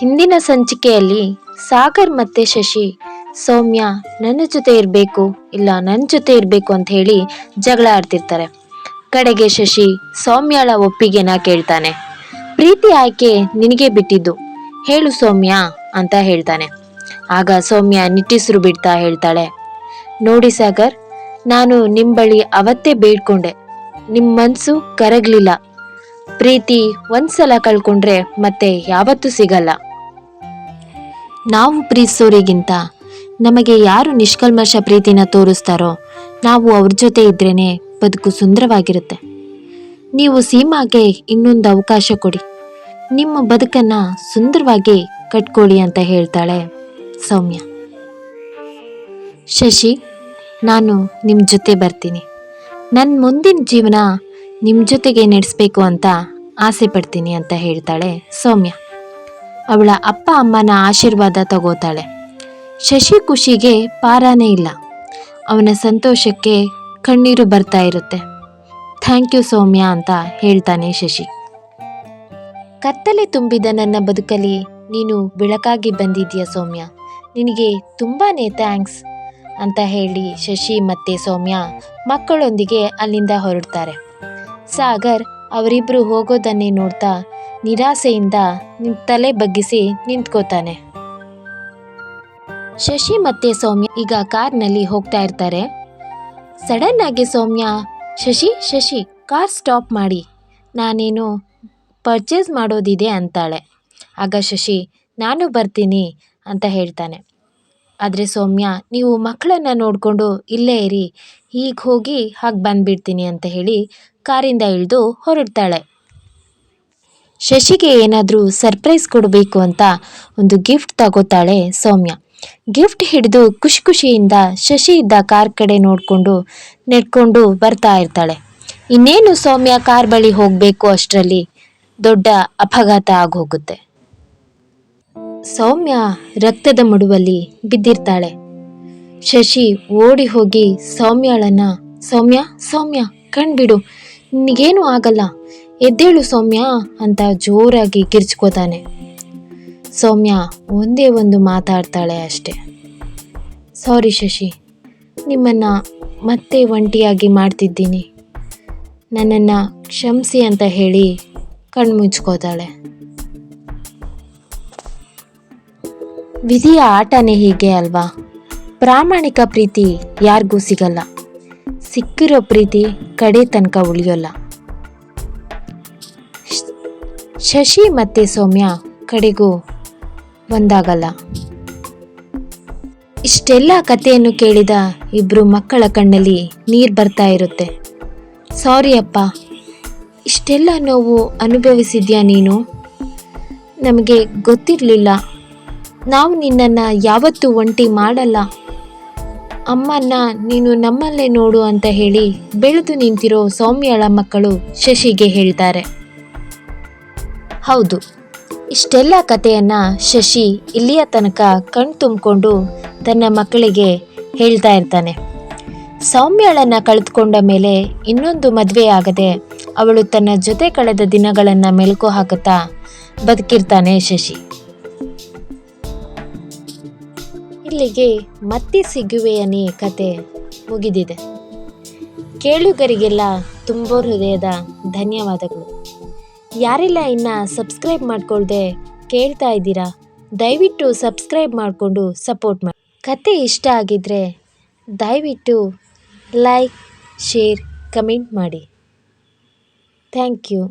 ಹಿಂದಿನ ಸಂಚಿಕೆಯಲ್ಲಿ ಸಾಗರ್ ಮತ್ತೆ ಶಶಿ, ಸೌಮ್ಯ ನನ್ನ ಜೊತೆ ಇರಬೇಕು, ಇಲ್ಲ ನನ್ನ ಜೊತೆ ಇರಬೇಕು ಅಂತ ಹೇಳಿ ಜಗಳ ಆಡ್ತಿರ್ತಾರೆ. ಕಡೆಗೆ ಶಶಿ ಸೌಮ್ಯಳ ಒಪ್ಪಿಗೆನ ಕೇಳ್ತಾನೆ. ಪ್ರೀತಿ ಆಯ್ಕೆ ನಿನಗೆ ಬಿಟ್ಟಿದ್ದು, ಹೇಳು ಸೌಮ್ಯ ಅಂತ ಹೇಳ್ತಾನೆ. ಆಗ ಸೌಮ್ಯ ನಿಟ್ಟಿಸಿರು ಬಿಡ್ತಾ ಹೇಳ್ತಾಳೆ, ನೋಡಿ ಸಾಗರ್, ನಾನು ನಿಮ್ಮ ಬಳಿ ಅವತ್ತೇ ಬೇಡ್ಕೊಂಡೆ ನಿಮ್ಮ ಮನಸ್ಸು ಕರಗ್ಲಿಲ್ಲ. ಪ್ರೀತಿ ಒಂದ್ಸಲ ಕಳ್ಕೊಂಡ್ರೆ ಮತ್ತೆ ಯಾವತ್ತೂ ಸಿಗಲ್ಲ. ನಾವು ಪ್ರೀತಿಸೋರಿಗಿಂತ ನಮಗೆ ಯಾರು ನಿಷ್ಕಲ್ಮಶ ಪ್ರೀತಿನ ತೋರಿಸ್ತಾರೋ ನಾವು ಅವ್ರ ಜೊತೆ ಇದ್ರೇನೆ ಬದುಕು ಸುಂದರವಾಗಿರುತ್ತೆ. ನೀವು ಸೀಮಾಗೆ ಇನ್ನೊಂದು ಅವಕಾಶ ಕೊಡಿ. ನಿಮ್ಮ ಬದುಕನ್ನ ಸುಂದರವಾಗಿ ಕಟ್ಕೊಳ್ಳಿ ಅಂತ ಹೇಳ್ತಾಳೆ ಸೌಮ್ಯ. ಶಶಿ, ನಾನು ನಿಮ್ಮ ಜೊತೆ ಬರ್ತೀನಿ. ನನ್ನ ಮುಂದಿನ ಜೀವನ ನಿಮ್ಮ ಜೊತೆಗೆ ನಡೆಸಬೇಕು ಅಂತ ಆಸೆ ಪಡ್ತೀನಿ ಅಂತ ಹೇಳ್ತಾಳೆ ಸೌಮ್ಯ. ಅವಳ ಅಪ್ಪ ಅಮ್ಮನ ಆಶೀರ್ವಾದ ತಗೋತಾಳೆ. ಶಶಿ ಖುಷಿಗೆ ಪಾರಾನೇ ಇಲ್ಲ. ಅವನ ಸಂತೋಷಕ್ಕೆ ಕಣ್ಣೀರು ಬರ್ತಾ ಇರುತ್ತೆ. ಥ್ಯಾಂಕ್ ಯು ಸೌಮ್ಯ ಅಂತ ಹೇಳ್ತಾನೆ ಶಶಿ. ಕತ್ತಲೆ ತುಂಬಿದ ನನ್ನ ಬದುಕಲ್ಲಿ ನೀನು ಬೆಳಕಾಗಿ ಬಂದಿದ್ದೀಯ ಸೌಮ್ಯ. ನಿನಗೆ ತುಂಬಾ ಥ್ಯಾಂಕ್ಸ್ ಅಂತ ಹೇಳಿ ಶಶಿ ಮತ್ತೆ ಸೌಮ್ಯ ಮಕ್ಕಳೊಂದಿಗೆ ಅಲ್ಲಿಂದ ಹೊರಡ್ತಾರೆ. ಸಾಗರ್ ಅವರಿಬ್ರು ಹೋಗೋದನ್ನೇ ನೋಡ್ತಾ ನಿರಾಸೆಯಿಂದ ತಲೆ ಬಗ್ಗಿಸಿ ನಿಂತ್ಕೋತಾನೆ. ಶಶಿ ಮತ್ತೆ ಸೌಮ್ಯ ಈಗ ಕಾರ್ನಲ್ಲಿ ಹೋಗ್ತಾ ಇರ್ತಾರೆ. ಸಡನ್ ಆಗಿ ಸೌಮ್ಯ, ಶಶಿ ಶಶಿ, ಕಾರ್ ಸ್ಟಾಪ್ ಮಾಡಿ. ನಾನೇನು ಪರ್ಚೇಸ್ ಮಾಡೋದಿದೆ ಅಂತಾಳೆ. ಆಗ ಶಶಿ, ನಾನು ಬರ್ತೀನಿ ಅಂತ ಹೇಳ್ತಾನೆ. ಆದರೆ ಸೌಮ್ಯ, ನೀವು ಮಕ್ಕಳನ್ನು ನೋಡಿಕೊಂಡು ಇಲ್ಲೇ ಇರಿ ಈಗ ಹೋಗಿ ಹಾಗೆ ಬಂದುಬಿಡ್ತೀನಿ ಅಂತ ಹೇಳಿ ಕಾರಿಂದ ಇಳಿದು ಹೊರಡ್ತಾಳೆ. ಶಶಿಗೆ ಏನಾದರೂ ಸರ್ಪ್ರೈಸ್ ಕೊಡಬೇಕು ಅಂತ ಒಂದು ಗಿಫ್ಟ್ ತಗೋತಾಳೆ ಸೌಮ್ಯ. ಗಿಫ್ಟ್ ಹಿಡಿದು ಖುಷಿ ಖುಷಿಯಿಂದ ಶಶಿ ಇದ್ದ ಕಾರ್ ಕಡೆ ನೋಡಿಕೊಂಡು ನೆಡ್ಕೊಂಡು ಬರ್ತಾ ಇರ್ತಾಳೆ. ಇನ್ನೇನು ಸೌಮ್ಯ ಕಾರ್ ಬಳಿ ಹೋಗಬೇಕು ಅಷ್ಟರಲ್ಲಿ ದೊಡ್ಡ ಅಪಘಾತ ಆಗೋಗುತ್ತೆ. ಸೌಮ್ಯ ರಕ್ತದ ಮಡುವಲ್ಲಿ ಬಿದ್ದಿರ್ತಾಳೆ. ಶಶಿ ಓಡಿ ಹೋಗಿ ಸೌಮ್ಯಳನ್ನ, ಸೌಮ್ಯ ಸೌಮ್ಯ, ಕಣ್ಬಿಡು, ನಿನಗೇನು ಆಗಲ್ಲ, ಎದ್ದೇಳು ಸೌಮ್ಯ ಅಂತ ಜೋರಾಗಿ ಕಿರ್ಚ್ಕೋತಾನೆ ಸೌಮ್ಯ ಒಂದೇ ಒಂದು ಮಾತಾಡ್ತಾಳೆ ಅಷ್ಟೆ. ಸಾರಿ ಶಶಿ, ನಿಮ್ಮನ್ನು ಮತ್ತೆ ಒಂಟಿಯಾಗಿ ಮಾಡ್ತಿದ್ದೀನಿ. ನನ್ನನ್ನು ಕ್ಷಮಿಸಿ ಅಂತ ಹೇಳಿ ಕಣ್ಮುಚ್ಕೋತಾಳೆ. ವಿಧಿಯ ಆಟನೇ ಹೀಗೆ ಅಲ್ವಾ? ಪ್ರಾಮಾಣಿಕ ಪ್ರೀತಿ ಯಾರಿಗೂ ಸಿಗಲ್ಲ. ಸಿಕ್ಕಿರೋ ಪ್ರೀತಿ ಕಡೆ ತನಕ ಉಳಿಯೋಲ್ಲ. ಶಶಿ ಮತ್ತೆ ಸೌಮ್ಯ ಕಡೆಗೂ ಒಂದಾಗಲ್ಲ. ಇಷ್ಟೆಲ್ಲ ಕಥೆಯನ್ನು ಕೇಳಿದ ಇಬ್ರು ಮಕ್ಕಳ ಕಣ್ಣಲ್ಲಿ ನೀರು ಬರ್ತಾ ಇರುತ್ತೆ. ಸಾರಿ ಅಪ್ಪ, ಇಷ್ಟೆಲ್ಲ ನೋವು ಅನುಭವಿಸಿದ್ಯಾ ನೀನು? ನಮಗೆ ಗೊತ್ತಿರಲಿಲ್ಲ. ನಾವು ನಿನ್ನನ್ನು ಯಾವತ್ತೂ ಒಂಟಿ ಮಾಡಲ್ಲ. ಅಮ್ಮನ್ನ ನೀನು ನಮ್ಮಲ್ಲೇ ನೋಡು ಅಂತ ಹೇಳಿ ಬೆಳೆದು ನಿಂತಿರೋ ಸೌಮ್ಯಳ ಮಕ್ಕಳು ಶಶಿಗೆ ಹೇಳ್ತಾರೆ. ಹೌದು, ಇಷ್ಟೆಲ್ಲ ಕಥೆಯನ್ನ ಶಶಿ ಇಲ್ಲಿಯ ತನಕ ಕಣ್ ತುಂಬಿಕೊಂಡು ತನ್ನ ಮಕ್ಕಳಿಗೆ ಹೇಳ್ತಾ ಇರ್ತಾನೆ. ಸೌಮ್ಯಳನ್ನ ಕಳೆದುಕೊಂಡ ಮೇಲೆ ಇನ್ನೊಂದು ಮದುವೆ ಆಗದೆ ಅವಳು ತನ್ನ ಜೊತೆ ಕಳೆದ ದಿನಗಳನ್ನು ಮೆಲುಕು ಹಾಕುತ್ತಾ ಬದುಕಿರ್ತಾನೆ ಶಶಿ. ಇಲ್ಲಿಗೆ ಮತ್ತೆ ಸಿಗುವೆಯನೇ ಕತೆ ಮುಗಿದಿದೆ. ಕೇಳುಗರಿಗೆಲ್ಲ ತುಂಬ ಹೃದಯದ ಧನ್ಯವಾದಗಳು. ಯಾರೆಲ್ಲ ಇನ್ನು ಸಬ್ಸ್ಕ್ರೈಬ್ ಮಾಡ್ಕೊಳ್ದೆ ಕೇಳ್ತಾ ಇದ್ದೀರಾ, ದಯವಿಟ್ಟು ಸಬ್ಸ್ಕ್ರೈಬ್ ಮಾಡಿಕೊಂಡು ಸಪೋರ್ಟ್ ಮಾಡಿ. ಕತೆ ಇಷ್ಟ ಆಗಿದ್ದರೆ ದಯವಿಟ್ಟು ಲೈಕ್, ಶೇರ್, ಕಮೆಂಟ್ ಮಾಡಿ. Thank you.